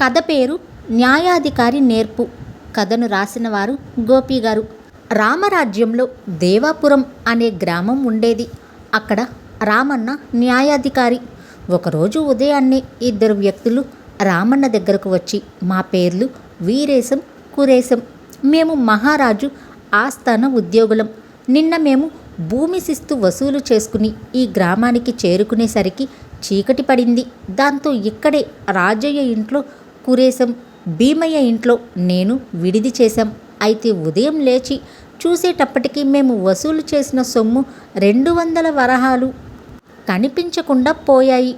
కథ పేరు న్యాయాధికారి నేర్పు. కథను రాసిన వారు గోపి గారు. రామరాజ్యంలో దేవాపురం అనే గ్రామం ఉండేది. అక్కడ రామన్న న్యాయాధికారి. ఒకరోజు ఉదయాన్నే ఇద్దరు వ్యక్తులు రామన్న దగ్గరకు వచ్చి మా పేర్లు వీరేశం కురేశం. మేము మహారాజు ఆస్థాన ఉద్యోగులం. నిన్న మేము భూమి శిస్తు వసూలు చేసుకుని ఈ గ్రామానికి చేరుకునేసరికి చీకటి పడింది. దాంతో ఇక్కడే రాజయ్య ఇంట్లో కురేశం. భీమయ్య ఇంట్లో నేను విడిది చేశాం. అయితే ఉదయం లేచి చూసేటప్పటికి మేము వసూలు చేసిన సొమ్ము రెండు వందల వరహాలు కనిపించకుండా పోయాయి.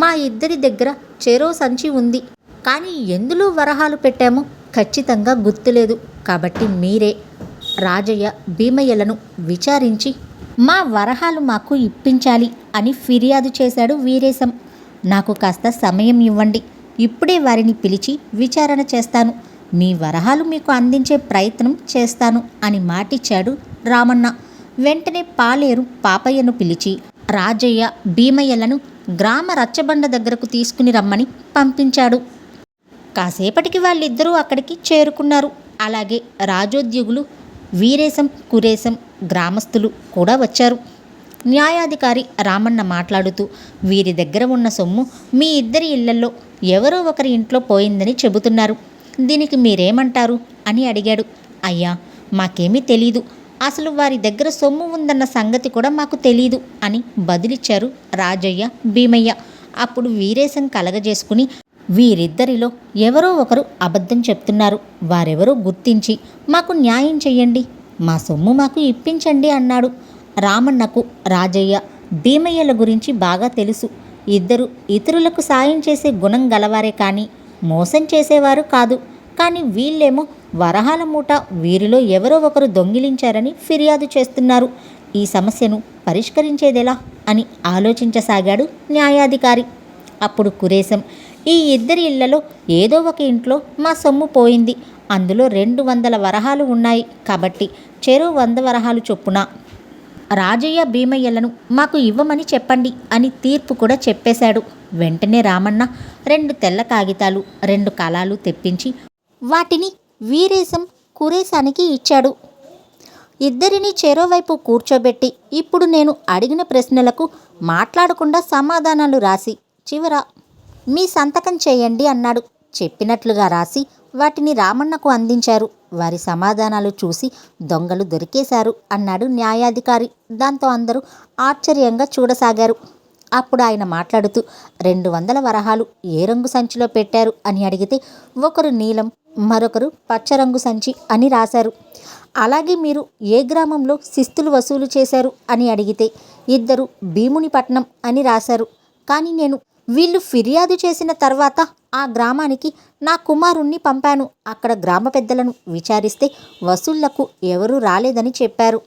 మా ఇద్దరి దగ్గర చెరో సంచి ఉంది. కానీ ఎందులో వరహాలు పెట్టామో ఖచ్చితంగా గుర్తులేదు. కాబట్టి మీరే రాజయ్య భీమయ్యలను విచారించి మా వరహాలు మాకు ఇప్పించాలి అని ఫిర్యాదు చేశాడు వీరేశం. నాకు కాస్త సమయం ఇవ్వండి. ఇప్పుడే వారిని పిలిచి విచారణ చేస్తాను. మీ వరహాలు మీకు అందించే ప్రయత్నం చేస్తాను అని మాటిచ్చాడు రామన్న. వెంటనే పాలేరు పాపయ్యను పిలిచి రాజయ్య భీమయ్యలను గ్రామ రచ్చబండ దగ్గరకు తీసుకుని రమ్మని పంపించాడు. కాసేపటికి వాళ్ళిద్దరూ అక్కడికి చేరుకున్నారు. అలాగే రాజోద్యోగులు వీరేశం కురేశం గ్రామస్తులు కూడా వచ్చారు. న్యాయాధికారి రామన్న మాట్లాడుతూ వీరి దగ్గర ఉన్న సొమ్ము మీ ఇద్దరి ఇళ్ళలో ఎవరో ఒకరి ఇంట్లో పోయిందని చెబుతున్నారు. దీనికి మీరేమంటారు? అని అడిగాడు. అయ్యా మాకేమీ తెలీదు. అసలు వారి దగ్గర సొమ్ము ఉందన్న సంగతి కూడా మాకు తెలీదు అని బదిలిచ్చారు రాజయ్య భీమయ్య. అప్పుడు వీరేశం కలగజేసుకుని వీరిద్దరిలో ఎవరో ఒకరు అబద్ధం చెప్తున్నారు. వారెవరో గుర్తించి మాకు న్యాయం చెయ్యండి. మా సొమ్ము మాకు ఇప్పించండి అన్నాడు. రామన్నకు రాజయ్య భీమయ్యల గురించి బాగా తెలుసు. ఇద్దరు ఇతరులకు సాయం చేసే గుణం గలవారే కానీ మోసం చేసేవారు కాదు. కానీ వీళ్ళేమో వరహాల మూట వీరిలో ఎవరో ఒకరు దొంగిలించారని ఫిర్యాదు చేస్తున్నారు. ఈ సమస్యను పరిష్కరించేదెలా అని ఆలోచించసాగాడు న్యాయాధికారి. అప్పుడు కురేశం ఈ ఇద్దరి ఇళ్ళలో ఏదో ఒక ఇంట్లో మా సొమ్ము పోయింది. అందులో రెండు వందల వరహాలు ఉన్నాయి కాబట్టి చెరో వంద వరహాలు చొప్పున రాజయ్య భీమయ్యలను మాకు ఇవ్వమని చెప్పండి అని తీర్పు కూడా చెప్పేశాడు. వెంటనే రామన్న రెండు తెల్ల కాగితాలు రెండు కళాలు తెప్పించి వాటిని వీరేశం కురేశానికి ఇచ్చాడు. ఇద్దరిని చెరోవైపు కూర్చోబెట్టి ఇప్పుడు నేను అడిగిన ప్రశ్నలకు మాట్లాడకుండా సమాధానాలు రాసి చివర మీ సంతకం చేయండి అన్నాడు. చెప్పినట్లుగా రాసి వాటిని రామన్నకు అందించారు. వారి సమాధానాలు చూసి దొంగలు దొరికేశారు అన్నాడు న్యాయాధికారి. దాంతో అందరూ ఆశ్చర్యంగా చూడసాగారు. అప్పుడు ఆయన మాట్లాడుతూ రెండు వందల వరహాలు ఏ రంగు సంచిలో పెట్టారు? అని అడిగితే ఒకరు నీలం మరొకరు పచ్చరంగు సంచి అని రాశారు. అలాగే మీరు ఏ గ్రామంలో శిస్తులు వసూలు చేశారు? అని అడిగితే ఇద్దరు భీమునిపట్నం అని రాశారు. కానీ నేను వీళ్ళు ఫిర్యాదు చేసిన తర్వాత ఆ గ్రామానికి నా కుమారుణ్ణి పంపాను. అక్కడ గ్రామ పెద్దలను విచారిస్తే వసూళ్ళకు ఎవరూ రాలేదని చెప్పారు.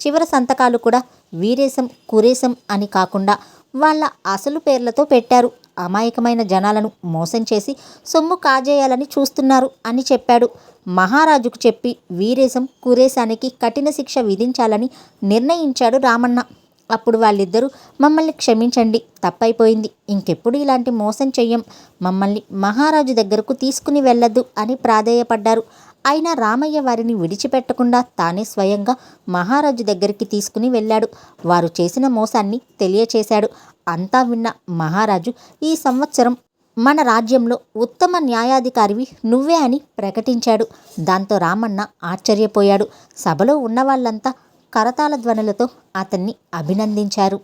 చివరి సంతకాలు కూడా వీరేశం కురేశం అని కాకుండా వాళ్ళ అసలు పేర్లతో పెట్టారు. అమాయకమైన జనాలను మోసం చేసి సొమ్ము కాజేయాలని చూస్తున్నారు అని చెప్పాడు. మహారాజుకు చెప్పి వీరేశం కురేశానికి కఠిన శిక్ష విధించాలని నిర్ణయించాడు రామన్న. అప్పుడు వాళ్ళిద్దరూ మమ్మల్ని క్షమించండి తప్పైపోయింది. ఇంకెప్పుడు ఇలాంటి మోసం చెయ్యం. మమ్మల్ని మహారాజు దగ్గరకు తీసుకుని వెళ్ళద్దు అని ప్రాధేయపడ్డారు. అయినా రామయ్య వారిని విడిచిపెట్టకుండా తానే స్వయంగా మహారాజు దగ్గరికి తీసుకుని వెళ్ళాడు. వారు చేసిన మోసాన్ని తెలియచేశాడు. అంతా విన్న మహారాజు ఈ సంవత్సరం మన రాజ్యంలో ఉత్తమ న్యాయాధికారివి నువ్వే అని ప్రకటించాడు. దాంతో రామన్న ఆశ్చర్యపోయాడు. సభలో ఉన్న వాళ్ళంతా కరతాళ ధ్వనులతో అతన్ని అభినందించారు.